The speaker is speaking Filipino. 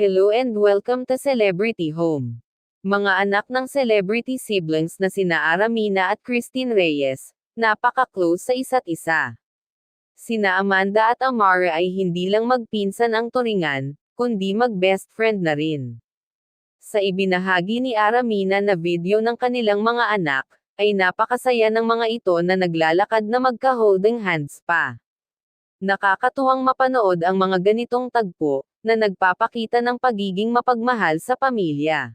Hello and welcome to Celebrity Home. Mga anak ng celebrity siblings na sina Aramina at Christine Reyes, napaka-close sa isa't isa. Sina Amanda at Amara ay hindi lang magpinsan ang turingan, kundi mag-best friend na rin. Sa ibinahagi ni Aramina na video ng kanilang mga anak, ay napakasaya ng mga ito na naglalakad na magka-holding hands pa. Nakakatuwang mapanood ang mga ganitong tagpo, na nagpapakita ng pagiging mapagmahal sa pamilya.